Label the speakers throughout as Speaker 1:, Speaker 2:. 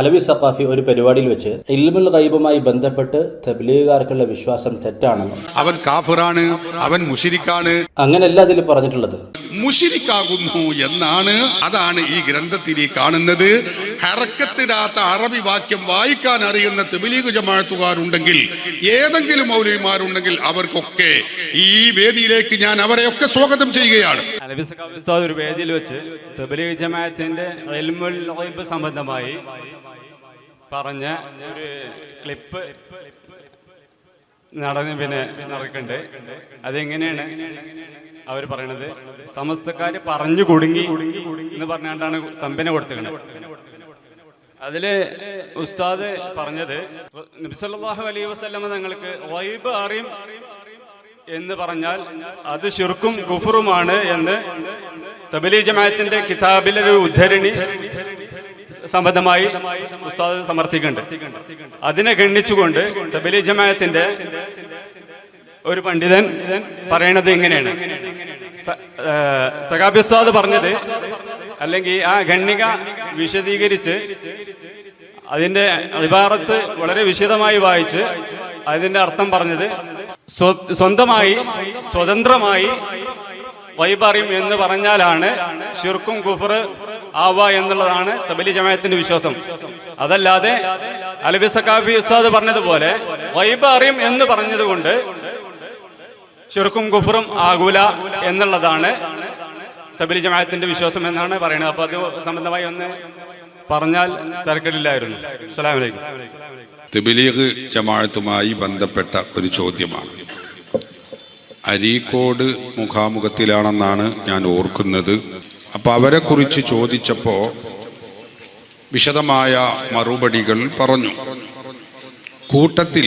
Speaker 1: അലവി സഖാഫി ഒരു പരിപാടിയിൽ വെച്ച് ഇൽമുൽ ഖൈബുമായി ബന്ധപ്പെട്ട് തബ്ലീഗുകാർക്കുള്ള വിശ്വാസം തെറ്റാണെന്നും
Speaker 2: അവൻ കാഫിറാണ് അവൻ മുഷിരിക്കാണ്.
Speaker 1: അങ്ങനെയല്ല അതിൽ പറഞ്ഞിട്ടുള്ളത്.
Speaker 2: മുഷിരിക്കാകുന്നു എന്നാണ് അതാണ് ഈ ഗ്രന്ഥത്തിൽ ഈ കാണുന്നത്. ഹറക്കത്തിടാത്ത അറബി വാക്യം വായിക്കാൻ അറിയുന്ന തബ്ലീഗ് ജമാഅത്തുകാരുണ്ടെങ്കിൽ ഏതെങ്കിലും മൗലവിമാരുണ്ടെങ്കിൽ അവർക്കൊക്കെ ഈ വേദിയിലേക്ക് ഞാൻ അവരെയൊക്കെ സ്വാഗതം ചെയ്യുകയാണ്.
Speaker 3: അലവി സഖാഫി ഉസ്താദ് ഒരു വേദിയിൽ വെച്ച് തബ്ലീഗ് ജമാഅത്തിന്റെ ഇൽമുൽ ഗൈബ് സംബന്ധമായി പറഞ്ഞ ഒരു ക്ലിപ്പ് നടന്ന് പിന്നെ നടക്കണ്ട്. അതെങ്ങനെയാണ് അവർ പറയണത്? സമസ്തക്കാര് പറഞ്ഞു കുടുങ്ങി എന്ന് പറഞ്ഞാണ്ടാണ് തമ്പിനെ കൊടുത്തിരിക്കുന്നത് അതിൽ ഉസ്താദ് പറഞ്ഞത് നബിസല്ലാഹു അലൈഹി വസ്ലമ തങ്ങൾക്ക് വൈബ് അറിയും എന്ന് പറഞ്ഞാൽ അത് ഷിർക്കും ഗുഫറുമാണ് എന്ന് തബലി ജമാഅത്തിന്റെ കിതാബിലെ ഒരു ഉദ്ധരണി സംബന്ധമായി ഉസ്താദ് സമർത്ഥിക്കുന്നുണ്ട്. അതിനെ ഗണ്ണിച്ചുകൊണ്ട് തബലി ജമാഅത്തിന്റെ ഒരു പണ്ഡിതൻ പറയണത് ഇങ്ങനെയാണ്. സഖാബി ഉസ്താദ് പറഞ്ഞത് അല്ലെങ്കിൽ ആ ഖണ്ണിക വിശദീകരിച്ച് അതിന്റെ ഇബാറത്ത് വളരെ വിശദമായി വായിച്ച് അതിന്റെ അർത്ഥം പറഞ്ഞത് സ്വന്തമായി സ്വതന്ത്രമായി വൈബറിയും എന്ന് പറഞ്ഞാലാണ് ഷിർക്കും കുഫർ ആവുക എന്നുള്ളതാണ് തബലി ജമായത്തിന്റെ വിശ്വാസം. അതല്ലാതെ അലബി സക്കാഫി ഉസ്താദ് പറഞ്ഞതുപോലെ വൈബ് അറിയും എന്ന് പറഞ്ഞതുകൊണ്ട് ചുരുക്കും കുഫറും ആകൂല എന്നുള്ളതാണ് തബലി ജമാഅത്തിന്റെ വിശ്വാസം എന്നാണ് പറയുന്നത്. അപ്പൊ അത് സംബന്ധമായി ഒന്ന് പറഞ്ഞാൽ തിരക്കിടില്ലായിരുന്നു. അസ്സലാമു അലൈക്കും.
Speaker 2: ജമാഴത്തുമായി ജമാഅത്തുമായി ബന്ധപ്പെട്ട ഒരു ചോദ്യമാണ്. അരീക്കോട് മുഖാമുഖത്തിലാണെന്നാണ് ഞാൻ ഓർക്കുന്നത്. അപ്പോൾ അവരെക്കുറിച്ച് ചോദിച്ചപ്പോൾ വിശദമായ മറുപടികൾ പറഞ്ഞു. കൂട്ടത്തിൽ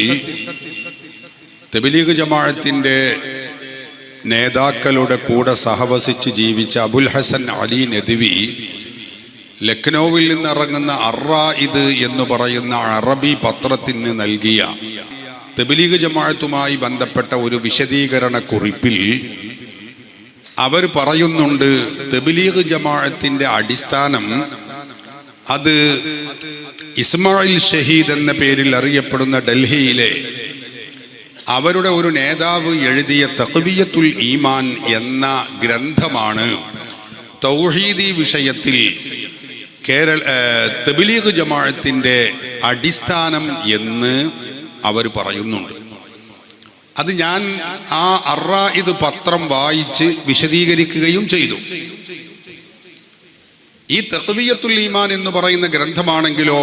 Speaker 2: തെബിലീഗ് ജമാഅത്തിന്റെ നേതാക്കളുടെ കൂടെ സഹവസിച്ച് ജീവിച്ച അബുൽ ഹസൻ അലി നദ്വി ലക്നൌവിൽ നിന്നിറങ്ങുന്ന അറായിദ് എന്ന് പറയുന്ന അറബി പത്രത്തിന് നൽകിയ തെബിലീഗ് ജമാഅത്തുമായി ബന്ധപ്പെട്ട ഒരു വിശദീകരണ കുറിപ്പിൽ അവർ പറയുന്നുണ്ട് തെബിലീഗ് ജമാഅത്തിന്റെ അടിസ്ഥാനം അത് ഇസ്മായിൽ ഷഹീദ് എന്ന പേരിൽ അറിയപ്പെടുന്ന ഡൽഹിയിലെ അവരുടെ ഒരു നേതാവ് എഴുതിയ തഹബിയത്തുൽ ഈമാൻ എന്ന ഗ്രന്ഥമാണ് തൗഹീദി വിഷയത്തിൽ കേരള തെബിലീഗ് ജമാഅത്തിന്റെ അടിസ്ഥാനം എന്ന് അവർ പറയുന്നുണ്ട്. അത് ഞാൻ ആ അറ ഇത് പത്രം വായിച്ച് വിശദീകരിക്കുകയും ചെയ്തു. ഈ തഖ്വിയത്തുൽ ഈമാൻ എന്ന് പറയുന്ന ഗ്രന്ഥമാണെങ്കിലോ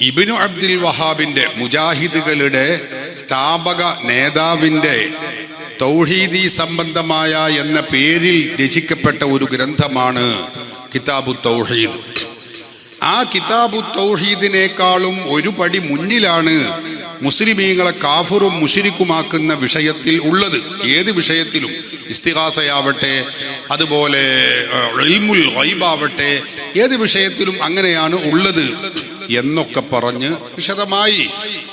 Speaker 2: ഇബിനു അബ്ദുൽ വഹാബിന്റെ മുജാഹിദുകളുടെ സ്ഥാപക നേതാവിന്റെ തൗഹീദി സംബന്ധമായ എന്ന പേരിൽ രചിക്കപ്പെട്ട ഒരു ഗ്രന്ഥമാണ് കിതാബു തൗഹീദ്. ആ കിതാബു തൗഹീദിനേക്കാളും ഒരു പടി മുന്നിലാണ് മുസ്ലിമീങ്ങളെ കാഫറും മുഷിരിക്കുമാക്കുന്ന വിഷയത്തിൽ ഉള്ളത് ഏത് വിഷയത്തിലും ഇസ്തിഹാസയാവട്ടെ അതുപോലെ ഇൽമുൽ ഗൈബാവട്ടെ ഏത് വിഷയത്തിലും അങ്ങനെയാണ് ഉള്ളത് എന്നൊക്കെ പറഞ്ഞ് വിശദമായി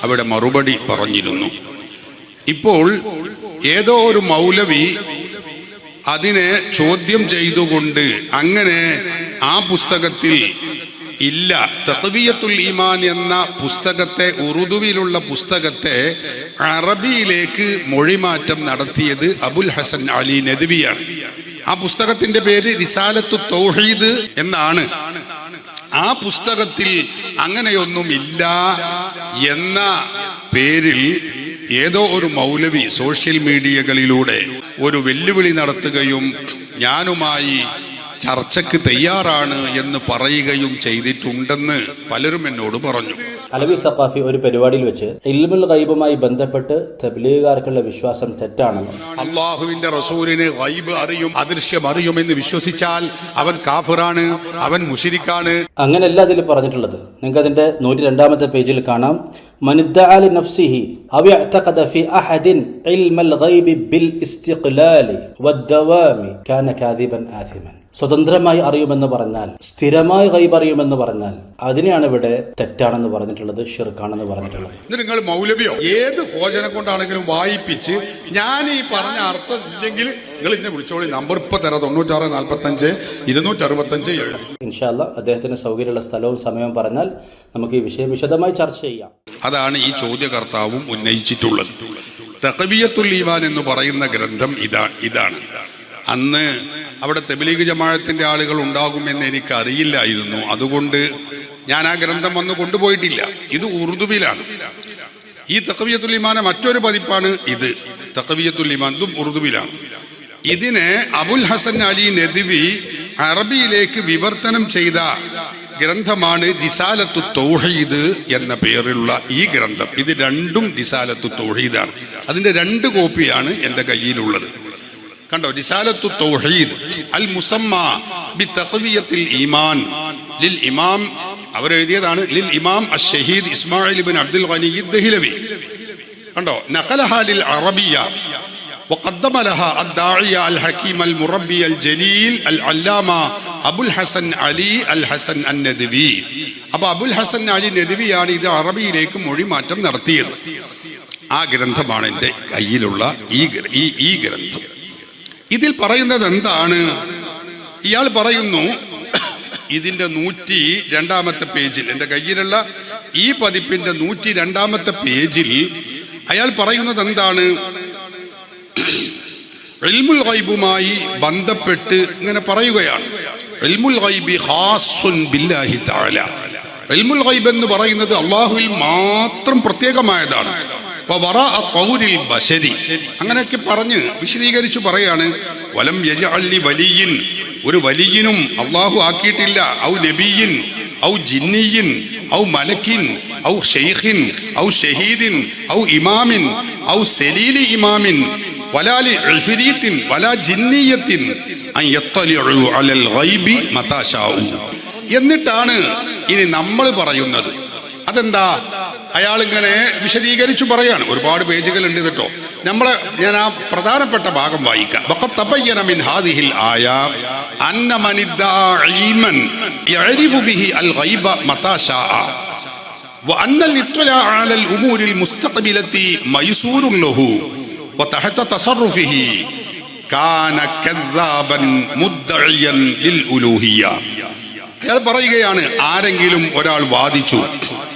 Speaker 2: അവിടെ മറുപടി പറഞ്ഞിരുന്നു. ഇപ്പോൾ ഏതോ ഒരു മൗലവി അതിനെ ചോദ്യം ചെയ്തുകൊണ്ട് അങ്ങനെ ആ പുസ്തകത്തിൽ ഇല്ല. തഖ്വിയത്തുൽ ഈമാൻ എന്ന പുസ്തകത്തെ ഉറുദുവിലുള്ള പുസ്തകത്തെ അറബിയിലേക്ക് മൊഴിമാറ്റം നടത്തിയത് അബുൽ ഹസൻ അലി നദ്വിയാണ്. ആ പുസ്തകത്തിന്റെ പേര് റിസാലത്തു തൗഹീദ് എന്നാണ്. ആ പുസ്തകത്തിൽ അങ്ങനെയൊന്നും ഇല്ല എന്ന പേരിൽ ഏതോ ഒരു മൗലവി സോഷ്യൽ മീഡിയകളിലൂടെ ഒരു വെല്ലുവിളി നടത്തുകയും ഞാനുമായി ചർച്ചയ്ക്ക് തയ്യാറാണ് എന്ന് പറയുകയും ചെയ്തിട്ടുണ്ടെന്ന് പലരും എന്നോട് പറഞ്ഞു.
Speaker 1: അലവി സഫാഫി ഒരു പരിപാടിയിൽ വെച്ച് ഇൽമുൽ ഗൈബുമായി ബന്ധപ്പെട്ട് തബ്ലീഗുകാർക്കുള്ള വിശ്വാസം തെറ്റാണെന്നും.
Speaker 2: അള്ളാഹുവിന്റെ റസൂലിനെ ഗൈബ് അറിയും അദൃശ്യം അറിയും എന്ന് വിശ്വസിച്ചാൽ അവൻ കാഫിറാണ് അവൻ മുഷിരിക്കാണ്
Speaker 1: അങ്ങനെയല്ല അതിൽ പറഞ്ഞിട്ടുള്ളത്. നിങ്ങൾക്ക് അതിന്റെ നൂറ്റി രണ്ടാമത്തെ പേജിൽ കാണാം മനിദ്ദഅലി നഫ്സിഹി അവ ഇഅ്തഖദ ഫി അഹദിൻ ഇൽമൽ ഗൈബി ബിൽ ഇസ്തിഖ്ലാലി വദ്ദവാമി കാന കാദിബൻ ആസിമൻ. സ്വതന്ത്രമായി അറിയുമെന്ന് പറഞ്ഞാൽ സ്ഥിരമായി ഗൈബ് അറിയുമെന്ന് പറഞ്ഞാൽ അതിനെയാണ് ഇവിടെ തെറ്റാണെന്ന് പറഞ്ഞിട്ടുള്ളത് ഷിർക്കാണെന്ന് പറഞ്ഞിട്ടുള്ളത്.
Speaker 2: ഇത് നിങ്ങൾ മൗലവിയോ ഏത് ഭോജനം കൊണ്ടാണെങ്കിലും വായിപ്പിച്ച് ഞാൻ ഈ പറഞ്ഞ അർത്ഥം ഇല്ലെങ്കിൽ നിങ്ങൾ ഇന്നെ വിളിച്ചോളി. നമ്പർ ഇപ്പൊ തരാം. തൊണ്ണൂറ്റാറ് നാൽപ്പത്തഞ്ച് ഇരുന്നൂറ്റി അറുപത്തഞ്ച് ഏഴ്.
Speaker 1: ഇൻഷാല്ല അദ്ദേഹത്തിന് സൗകര്യമുള്ള സ്ഥലവും സമയവും പറഞ്ഞാൽ നമുക്ക് ഈ വിഷയം വിശദമായി ചർച്ച ചെയ്യാം.
Speaker 2: അതാണ് ഈ ചോദ്യകർത്താവും ഉന്നയിച്ചിട്ടുള്ളത്. തഖബിയത്തുൽ ഈമാൻ എന്ന് പറയുന്ന ഗ്രന്ഥം ഇതാ ഇതാണ്. അന്ന് അവിടെ തെബിലീഗ് ജമാഴത്തിന്റെ ആളുകൾ ഉണ്ടാകുമെന്ന് എനിക്കറിയില്ലായിരുന്നു. അതുകൊണ്ട് ഞാൻ ആ ഗ്രന്ഥം വന്ന് കൊണ്ടുപോയിട്ടില്ല. ഇത് ഉറുദുവിലാണ്. ഈ തക്കവിയത്തുൽ ഈമാനെ മറ്റൊരു പതിപ്പാണ് ഇത്. തക്കവിയത്തുൽ ഈമാൻ ഇതും ഉറുദുവിലാണ്. ഇതിനെ അബുൽ ഹസൻ അലി നദിവി അറബിയിലേക്ക് വിവർത്തനം ചെയ്ത ഗ്രന്ഥമാണ് ദിസാലത്തു തൗഹീദ് എന്ന പേരിലുള്ള ഈ ഗ്രന്ഥം. ഇത് രണ്ടും ദിസാലത്തു തൗഹീദാണ്. അതിന്റെ രണ്ട് കോപ്പിയാണ് എന്റെ കയ്യിലുള്ളത്. കണ്ടോ റിസാലത്തു തൗഹീദ് അൽ മുസമ്മ ബി തഖവിയത്തിൽ ഈമാൻ ലിൽ ഇമാം അവരെഴുതിയതാണ് ലിൽ ഇമാം അഷഹീദ് ഇസ്മായിൽ ബിൻ അബ്ദുൽ ഖനി ദഹിലവി കണ്ടോ നഖലഹ ലിൽ അറബിയ وقدم لها الداعية الحكيم المربي الجليل العلامة أبو الحسن علي الحسن الندوي അപ്പൊ അബുൽ ഹസൻ അലി നദവിയാണ് ഇത് അറബിയിലേക്ക് മൊഴിമാറ്റം നടത്തിയത് ആ ഗ്രന്ഥമാണ് എൻ്റെ കയ്യിലുള്ള ഈ ഗ്ര- ഈ ഈ ഗ്രന്ഥം ഇതിൽ പറയുന്നത് എന്താണ്? ഇയാൾ പറയുന്നു ഇതിന്റെ നൂറ്റി രണ്ടാമത്തെ പേജിൽ എന്റെ കയ്യിലുള്ള ഈ പതിപ്പിന്റെ നൂറ്റി രണ്ടാമത്തെ പേജിൽ അയാൾ പറയുന്നത് എന്താണ്? ഇൽമുൽ ഗൈബുമായി ബന്ധപ്പെട്ട് ഇങ്ങനെ പറയുകയാണ്. ഇൽമുൽ ഗൈബി ഖാസുൻ ബില്ലാഹി തആല. ഇൽമുൽ ഗൈബ് എന്ന് പറയുന്നത് അള്ളാഹുവിൽ മാത്രം പ്രത്യേകമായതാണ്. ബശരി. അങ്ങനെയൊക്കെ പറഞ്ഞ് വിശദീകരിച്ചു പറയാണ് വലം യജഅല്ലി വലിയിൻ. ഒരു വലിയനും അള്ളാഹു ആക്കിയിട്ടില്ല. ഔ നബിയിൻ ഔ ജിന്നിയിൻ ഔ മലക്കിൻ ഔ ഷെയ്ഖിൻ ഔ ഷഹീദിൻ ഔ ഇമാമിൻ ഔ സലീലി ഇമാമിൻ വലാലി ഇഫ്രീത്തിൻ വലാ ജിന്നിയത്തിൻ. അലൽ ഗൈബി എന്നിട്ടാണ് ഇനി നമ്മൾ പറയുന്നത്. അതെന്താ? അയാൾ ഇങ്ങനെ വിശദീകരിച്ചു പറയാണ് ഒരുപാട് പേജുകൾ ഉണ്ട് കേട്ടോ നമ്മളെ ഞാൻ ആ പ്രധാനപ്പെട്ട ഭാഗം വായിക്കാം വഖദ് തബയ്യന മിൻ ഹാദിഹിൽ ആയ അന്ന മൻ ഇദ്ദഅ ഇൽമൻ യഅരിഫു ബിഹി അൽ ഗൈബ മതാ ശാഅ وأن الاطلاع على الأمور المستقبلة ميسور له وتحت تصرفه كان كذابا مدعيا للألوهية അയാൾ പറയുകയാണ് ആരെങ്കിലും ഒരാൾ വാദിച്ചു ഇൽമ്, ഗൈബ്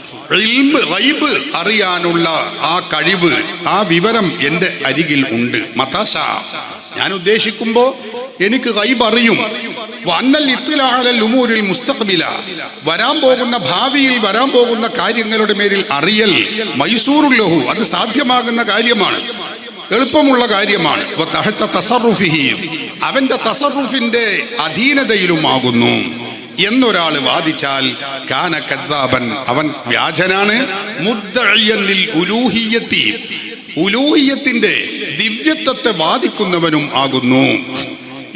Speaker 2: അറിയാനുള്ള ആ കഴിവ് ആ വിവരം എന്റെ അരികിൽ ഉണ്ട്. മതാശ ഞാൻ ഉദ്ദേശിക്കുമ്പോ എനിക്ക് ഗൈബ് അറിയും. വന്നൽ ഇത്തിലാലൽ മുസ്തഖ്ബില. വരാൻ പോകുന്ന ഭാവിയിൽ വരാൻ പോകുന്ന കാര്യങ്ങളുടെ മേലിൽ അറിയൽ മൈസൂറുല്ലഹു അത് സാധ്യമാകുന്ന കാര്യമാണ്. എളുപ്പമുള്ള കാര്യമാണ്. അവന്റെ തസറുഫിന്റെ അധീനതയിലുമാകുന്നു. എന്നൊരാൾ വാദിച്ചാൽ കാന കദ്ദാബൻ അവൻ വ്യാജനാണ്. ഉലൂഹിയത്തിന്റെ ദിവ്യത്വത്തെ വാദിക്കുന്നവനും ആകുന്നു.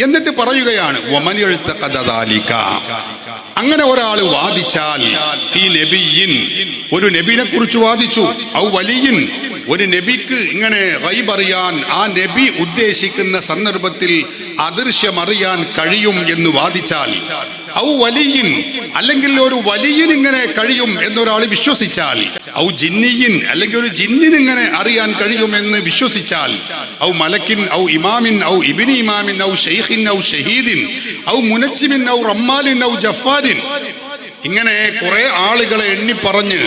Speaker 2: എന്നിട്ട് പറയുകയാണ് അങ്ങനെ ഒരാൾ വാദിച്ചാൽ ഫീ നബിയിൻ ഒരു നബിനെ കുറിച്ച് വാദിച്ചു. ഔ വലിയിൻ ഒരു നബിക്ക് ഇങ്ങനെ അറിയാൻ ആ നബി ഉദ്ദേശിക്കുന്ന സന്ദർഭത്തിൽ അദൃശ്യമറിയാൻ കഴിയും എന്ന് വാദിച്ചാൽ ഔ വലിയിൻ അല്ലെങ്കിൽ ഒരു വലിയൻ ഇങ്ങനെ കഴിയും എന്നൊരാൾ വിശ്വസിച്ചാൽ ഔ ജിന്നിയിൻ അല്ലെങ്കിൽ ഒരു ജിന്നിൻ ഇങ്ങനെ അറിയാൻ കഴിയുമെന്ന് വിശ്വസിച്ചാൽ ഔ മലക്കിൻ ഔ ഇമാമിൻ ഔ ഇബിനി ഇമാമിൻ ഔ ഷെയ്ഖിൻ ഔ ഷഹീദിൻ ഔ മുനച്ചിമിൻ ഔ റമ്മാലിൻ ഔ ജഫാരിൻ ഇങ്ങനെ കുറെ ആളുകളെ എണ്ണി പറഞ്ഞ്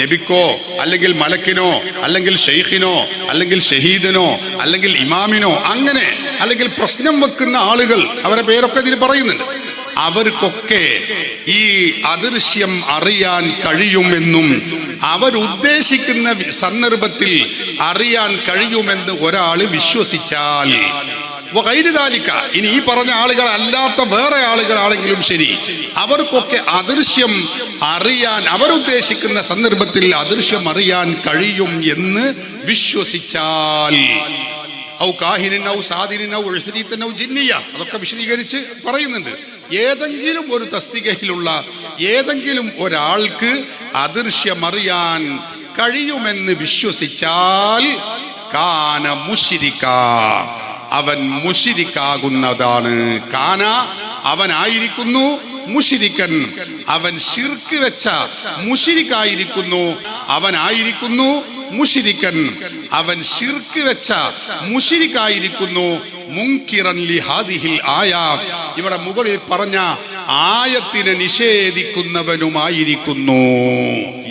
Speaker 2: നബിക്കോ അല്ലെങ്കിൽ മലക്കിനോ അല്ലെങ്കിൽ ഷെയ്ഖിനോ അല്ലെങ്കിൽ ഷഹീദിനോ അല്ലെങ്കിൽ ഇമാമിനോ അങ്ങനെ അല്ലെങ്കിൽ പ്രശ്നം വെക്കുന്ന ആളുകൾ അവരെ പേരൊക്കെ ഇതിൽ പറയുന്നുണ്ട്. അവർക്കൊക്കെ ഈ അദൃശ്യം അറിയാൻ കഴിയുമെന്നും അവരുദ്ദേശിക്കുന്ന സന്ദർഭത്തിൽ അറിയാൻ കഴിയുമെന്ന് ഒരാൾ വിശ്വസിച്ചാൽ. വൈരുതാലിക്ക ഇനി ഈ പറഞ്ഞ ആളുകൾ അല്ലാത്ത വേറെ ആളുകളാണെങ്കിലും ശരി അവർക്കൊക്കെ അദൃശ്യം അറിയാൻ അവരുദ്ദേശിക്കുന്ന സന്ദർഭത്തിൽ അദൃശ്യം അറിയാൻ കഴിയും എന്ന് വിശ്വസിച്ചാൽ. ഔ കാഹിനൗ ഔ ജിന്നിയ അതൊക്കെ വിശദീകരിച്ച് പറയുന്നുണ്ട്. ഏതെങ്കിലും ഒരു തസ്തികയിലുള്ള ഏതെങ്കിലും ഒരാൾക്ക് അദൃശ്യമറിയാൻ കഴിയുമെന്ന് വിശ്വസിച്ചാൽ കാന മുഷിരിക്ക അവൻ മുഷിരിക്കാകുന്നതാണ് കാന അവനായിരിക്കുന്നു മുഷിരിക്കൻ അവൻ ശിർക്ക് വെച്ച മുഷിരിക്കായിരിക്കുന്നു അവനായിരിക്കുന്നു മുഷിരിക്കൻ. അവൻ ശിർക്ക് വെച്ച മുഷിരിക്കായിരിക്കുന്നു. ആയ. ഇവിടെ മുകളിൽ പറഞ്ഞ ആയത്തിനെ നിഷേധിക്കുന്നവനുമായിരിക്കുന്നു.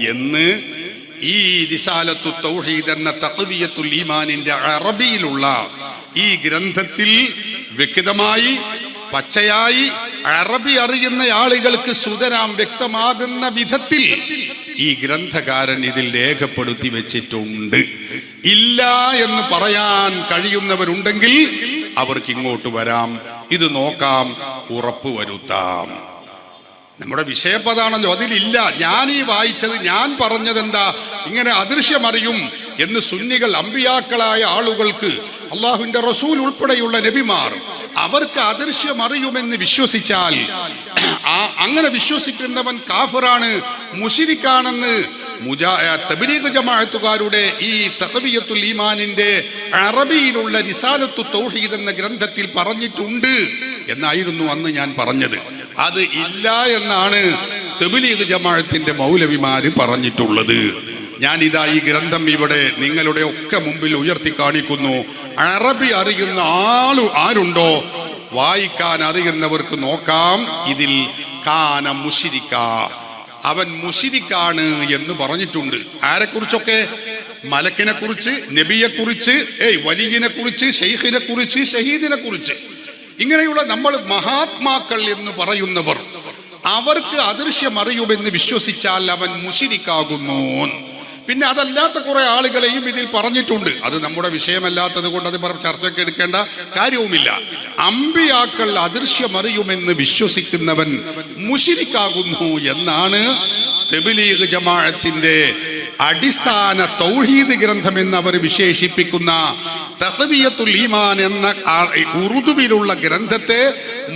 Speaker 2: എന്ന് ഈ റിസാലത്തു തൗഹീദ് എന്ന തഖ്വിയത്തുൽ ഈമാനിന്റെ അറബിയിലുള്ള ഈ ഗ്രന്ഥത്തിൽ വ്യക്തമായി പച്ചയായി അറബി അറിയുന്ന ആളുകൾക്ക് സുതരാം വ്യക്തമാകുന്ന വിധത്തിൽ ഈ ഗ്രന്ഥകാരൻ ഇതിൽ രേഖപ്പെടുത്തി വെച്ചിട്ടുണ്ട്. ഇല്ല എന്ന് പറയാൻ കഴിയുന്നവരുണ്ടെങ്കിൽ അവർക്ക് ഇങ്ങോട്ട് വരാം. ഇത് നോക്കാം ഉറപ്പ് വരുത്താം. നമ്മുടെ വിഷയപ്പതാണല്ലോ അതിലില്ല. ഞാൻ ഈ വായിച്ചത് ഞാൻ പറഞ്ഞത് എന്താ ഇങ്ങനെ അദൃശ്യമറിയും എന്ന് സുന്നികൾ അമ്പിയാക്കളായ ആളുകൾക്ക് അള്ളാഹുവിന്റെ റസൂൽ ഉൾപ്പെടെയുള്ള നബിമാർ അവർക്ക് അദൃശ്യമറിയുമെന്ന് വിശ്വസിച്ചാൽ ആ അങ്ങനെ വിശ്വസിക്കുന്നവൻ കാഫറാണ് മുഷിരിക്കാണെന്ന് ജമാഅത്തുകാരുടെ ഈ തഖവിയത്തുൽ ഈമാനിന്റെ അറബിയിലുള്ള റിസാലത്തു തൗഹീദ് എന്ന ഗ്രന്ഥത്തിൽ പറഞ്ഞിട്ടുണ്ട് എന്നായിരുന്നു അന്ന് ഞാൻ പറഞ്ഞത്. അത് ഇല്ല എന്നാണ് തബ്ലീഗ് ജമാഅത്തിന്റെ മൗലവിമാര് പറഞ്ഞിട്ടുള്ളത്. ഞാൻ ഇതാ ഈ ഗ്രന്ഥം ഇവിടെ നിങ്ങളുടെ ഒക്കെ മുമ്പിൽ ഉയർത്തി കാണിക്കുന്നു. അറബി അറിയുന്ന ആളു ആരുണ്ടോ? വായിക്കാൻ അറിയുന്നവർക്ക് നോക്കാം. ഇതിൽ കാന മുഷിരിക്ക. അവൻ മുഷിരിക്കാണ് എന്ന് പറഞ്ഞിട്ടുണ്ട്. ആരെക്കുറിച്ചൊക്കെ? മലക്കിനെ കുറിച്ച് നബിയെ കുറിച്ച് ഏയ് വലിയനെ കുറിച്ച് ഷെയ്ഖിനെ കുറിച്ച് ഷഹീദിനെ കുറിച്ച് ഇങ്ങനെയുള്ള നമ്മൾ മഹാത്മാക്കൾ എന്ന് പറയുന്നവർ അവർക്ക് അദൃശ്യമറിയുമെന്ന് വിശ്വസിച്ചാൽ അവൻ മുഷിരിക്കാകുന്നു പിന്നെ അതല്ലാത്ത കുറെ ആളുകളെയും ഇതിൽ പറഞ്ഞിട്ടുണ്ട്. അത് നമ്മുടെ വിഷയമല്ലാത്തത് കൊണ്ട് അത് ചർച്ചയ്ക്ക് എടുക്കേണ്ട കാര്യവുമില്ല. അമ്പിയാക്കൾ അദൃശ്യമറിയുമെന്ന് വിശ്വസിക്കുന്നവൻ മുഷിരിക്കാകുന്നു എന്നാണ് തെബിലീഗ് ജമാഅത്തിന്റെ അടിസ്ഥാന തൗഹീദ് ഗ്രന്ഥം എന്ന് അവർ വിശേഷിപ്പിക്കുന്ന തഹബിയത്തുൽ ഈമാൻ എന്ന ഉറുദുവിലുള്ള ഗ്രന്ഥത്തെ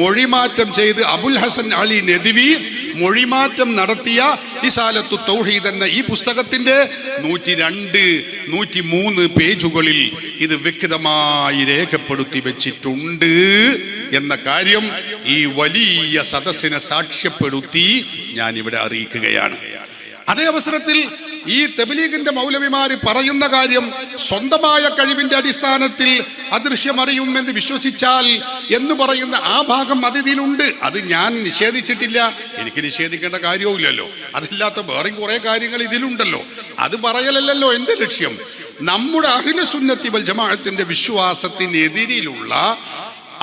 Speaker 2: മൊഴിമാറ്റം ചെയ്ത് അബുൽ ഹസൻ അലി നദിവി മൊഴിമാറ്റം നടത്തിയ ഇസാലത്തു തൗഹീദ് എന്ന ഈ പുസ്തകത്തിന്റെ നൂറ്റി രണ്ട് നൂറ്റി മൂന്ന് പേജുകളിൽ ഇത് വ്യക്തമായി രേഖപ്പെടുത്തി വെച്ചിട്ടുണ്ട് എന്ന കാര്യം ഈ വലിയ സദസ്സിനെ സാക്ഷ്യപ്പെടുത്തി ഞാൻ ഇവിടെ അറിയിക്കുകയാണ്. അതേ അവസരത്തിൽ ഈ തെബലീഗിന്റെ മൗലവിമാര് പറയുന്ന കാര്യം സ്വന്തമായ കഴിവിന്റെ അടിസ്ഥാനത്തിൽ അദൃശ്യമറിയുമെന്ന് വിശ്വസിച്ചാൽ എന്ന് പറയുന്ന ആ ഭാഗം അതിഥിയിലുണ്ട്. അത് ഞാൻ നിഷേധിച്ചിട്ടില്ല. എനിക്ക് നിഷേധിക്കേണ്ട കാര്യവുമില്ലല്ലോ അതില്ലാത്ത വേറെയും കുറെ കാര്യങ്ങൾ ഇതിലുണ്ടല്ലോ. അത് പറയലല്ലോ എന്റെ ലക്ഷ്യം. നമ്മുടെ അഖിലസുന്നത്തി വൽ ജമാഅത്തിന്റെ വിശ്വാസത്തിനെതിരിലുള്ള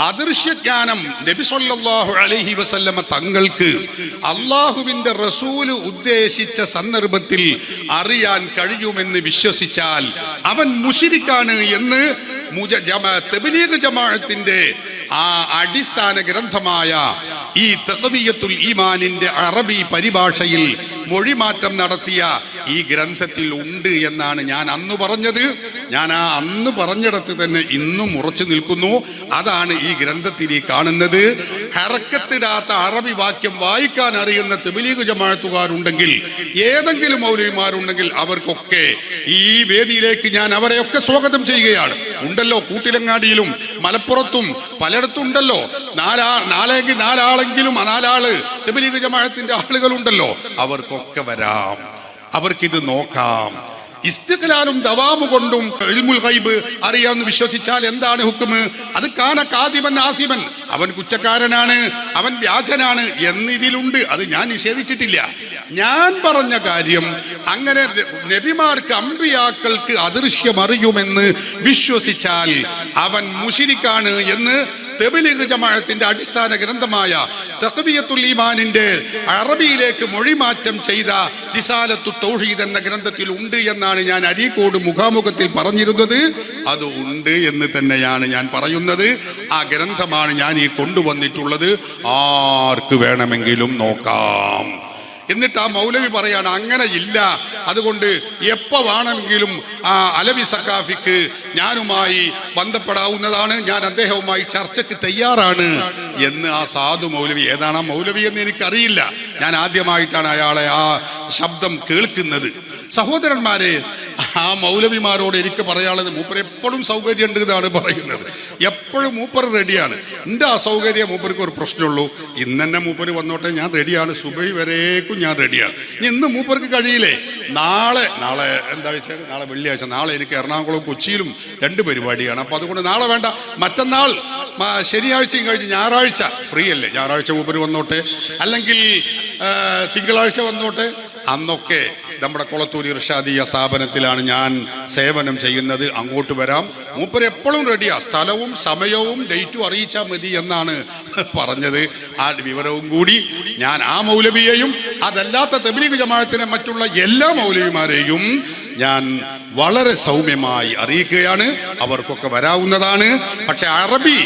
Speaker 2: അദൃശ്യജ്ഞാനം നബി സല്ലല്ലാഹു അലൈഹി വസല്ലമ തങ്ങൾക്ക് അള്ളാഹുവിന്റെ റസൂൽ ഉദ്ദേശിച്ച സന്ദർഭത്തിൽ അറിയാൻ കഴിയുമെന്ന് വിശ്വസിച്ചാൽ അവൻ മുഷിരിക്കാണ് എന്ന് തബ്ലീഗ് ജമാഅത്തിന്റെ ആ അടിസ്ഥാന ഗ്രന്ഥമായ ഈ തഖ്വിയത്തുൽ ഈമാനിന്റെ അറബി പരിഭാഷയിൽ മൊഴിമാറ്റം നടത്തിയ ഈ ഗ്രന്ഥത്തിൽ ഉണ്ട് എന്നാണ് ഞാൻ അന്ന് പറഞ്ഞത്. ഞാൻ ആ അന്ന് പറഞ്ഞിടത്ത് തന്നെ ഇന്നും ഉറച്ചു നിൽക്കുന്നു. അതാണ് ഈ ഗ്രന്ഥത്തിൽ ഈ കാണുന്നത്. ഹറക്കത്തിടാത്ത അറബി വാക്യം വായിക്കാൻ അറിയുന്ന തെബിലീഗ് ജമാഅത്തുകാരുണ്ടെങ്കിൽ ഏതെങ്കിലും മൗലവിമാരുണ്ടെങ്കിൽ അവർക്കൊക്കെ ഈ വേദിയിലേക്ക് ഞാൻ അവരെയൊക്കെ സ്വാഗതം ചെയ്യുകയാണ്. ഉണ്ടല്ലോ കൂട്ടിലങ്ങാടിയിലും മലപ്പുറത്തും പലയിടത്തും ഉണ്ടല്ലോ നാലാ നാലെങ്കിൽ നാലാളെങ്കിലും നാലാൾ തെബിലീഗ് ജമാഅത്തിന്റെ ആളുകളുണ്ടല്ലോ. അവർക്കൊക്കെ വരാം. അവർക്കിത് നോക്കാം. ഇസ്തിഖലാലും ദവാമു കൊണ്ടും ഇൽമുൽ ഗൈബ് അറിയാമെന്ന് വിശ്വസിച്ചാൽ എന്താണ് ഹുക്കുമ് അത് കാന കാദിബൻ ആസിബൻ. അവൻ കുറ്റക്കാരനാണ് അവൻ വ്യാജനാണ് എന്നിതിലുണ്ട്. അത് ഞാൻ നിഷേധിച്ചിട്ടില്ല. ഞാൻ പറഞ്ഞ കാര്യം അങ്ങനെ നബിമാർക്ക് അമ്പിയാക്കൾക്ക് അദൃശ്യമറിയുമെന്ന് വിശ്വസിച്ചാൽ അവൻ മുഷിരിക്കാണ് എന്ന് തെബിലിഗ് ജമാഅത്തിന്റെ അടിസ്ഥാന ഗ്രന്ഥമായ തഖ്ബിയത്തുൽ ഈമാനിന്റെ അറബിയിലേക്ക് മൊഴിമാറ്റം ചെയ്ത റിസാലത്തു തൗഹീദ് എന്ന ഗ്രന്ഥത്തിൽ ഉണ്ട് എന്നാണ് ഞാൻ അരീക്കോട് മുഖാമുഖത്തിൽ പറഞ്ഞിരുന്നത്. അത് ഉണ്ട് എന്ന് തന്നെയാണ് ഞാൻ പറയുന്നത്. ആ ഗ്രന്ഥമാണ് ഞാൻ ഈ കൊണ്ടുവന്നിട്ടുള്ളത്. ആർക്ക് വേണമെങ്കിലും നോക്കാം. എന്നിട്ട് ആ മൗലവി പറയാണ് അങ്ങനെ ഇല്ല. അതുകൊണ്ട് എപ്പോ വേണമെങ്കിലും ആ അലവി സക്കാഫിക്ക് ഞാനുമായി ബന്ധപ്പെടാവുന്നതാണ്. ഞാൻ അദ്ദേഹവുമായി ചർച്ചയ്ക്ക് തയ്യാറാണ്. എന്ന് ആ സാധു മൗലവി ഏതാണ് ആ മൗലവി എന്ന് എനിക്കറിയില്ല. ഞാൻ ആദ്യമായിട്ടാണ് അയാളെ ആ ശബ്ദം കേൾക്കുന്നത്. സഹോദരന്മാരെ ആ മൗലവിമാരോട് എനിക്ക് പറയാനുള്ളത് മൂപ്പർ എപ്പോഴും സൗകര്യമുണ്ട് എന്നാണ് പറയുന്നത്. എപ്പോഴും മൂപ്പർ റെഡിയാണ്. എന്റെ അസൗകര്യം മൂപ്പർക്ക് ഒരു പ്രശ്നമുള്ളൂ. ഇന്ന് തന്നെ മൂപ്പർ വന്നോട്ടെ ഞാൻ റെഡിയാണ്. സുബൈ വരേക്കും ഞാൻ റെഡിയാണ്. ഇനി ഇന്ന് മൂപ്പർക്ക് കഴിയില്ലേ? നാളെ നാളെ എന്താ വെച്ചാൽ നാളെ വെള്ളിയാഴ്ച നാളെ എനിക്ക് എറണാകുളം കൊച്ചിയിലും രണ്ട് പരിപാടിയാണ്. അപ്പോൾ അതുകൊണ്ട് നാളെ വേണ്ട. മറ്റന്നാൾ ശനിയാഴ്ചയും കഴിഞ്ഞ് ഞായറാഴ്ച ഫ്രീ അല്ലേ? ഞായറാഴ്ച മൂപ്പർ വന്നോട്ടെ. അല്ലെങ്കിൽ തിങ്കളാഴ്ച വന്നോട്ടെ. അന്നൊക്കെ നമ്മുടെ കുളത്തൂരി ഇർഷാദിയ സ്ഥാപനത്തിലാണ് ഞാൻ സേവനം ചെയ്യുന്നത്. അങ്ങോട്ട് വരാം. മൂപ്പര് എപ്പോഴും റെഡിയാ സ്ഥലവും സമയവും ഡേറ്റും അറിയിച്ചാൽ മതി എന്നാണ് പറഞ്ഞത്. ആ വിവരവും കൂടി ഞാൻ ആ മൗലവിയെയും അതല്ലാത്ത തബ്ലീഗ് ജമാഅത്തിനെ മറ്റുള്ള എല്ലാ മൗലവിമാരെയും ഞാൻ വളരെ സൗമ്യമായി അറിയിക്കുകയാണ്. അവർക്കൊക്കെ വരാവുന്നതാണ്. പക്ഷെ അറബി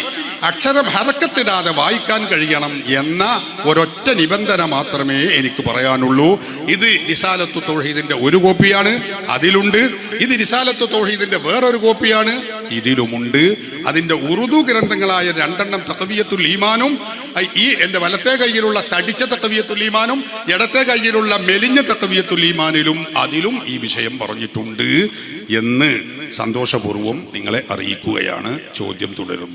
Speaker 2: അക്ഷരം ഹരക്കത്തിടാതെ വായിക്കാൻ കഴിയണം എന്ന ഒരൊറ്റ നിബന്ധന മാത്രമേ എനിക്ക് പറയാനുള്ളൂ. ഇത് റിസാലത്തു തോഹീദിന്റെ ഒരു കോപ്പിയാണ്. അതിലുണ്ട്. ഇത് റിസാലത്തു തോഹീദിന്റെ വേറൊരു കോപ്പിയാണ്. ഇതിലുമുണ്ട്. അതിന്റെ ഉറുദു ഗ്രന്ഥങ്ങളായ രണ്ടെണ്ണം തത്വീയത്തുൽ ഈമാനും ഈ എന്റെ വലത്തെ കയ്യിലുള്ള തടിച്ച തത്വീയത്തുൽ ഈമാനും ഇടത്തെ കയ്യിലുള്ള മെലിഞ്ഞ തത്വീയത്തുൽ ഈമാനിലും അതിലും ഈ വിഷയം പറഞ്ഞിട്ടുണ്ട് എന്ന് സന്തോഷപൂർവം നിങ്ങളെ അറിയിക്കുകയാണ്. ചോദ്യം തുടരുന്നു.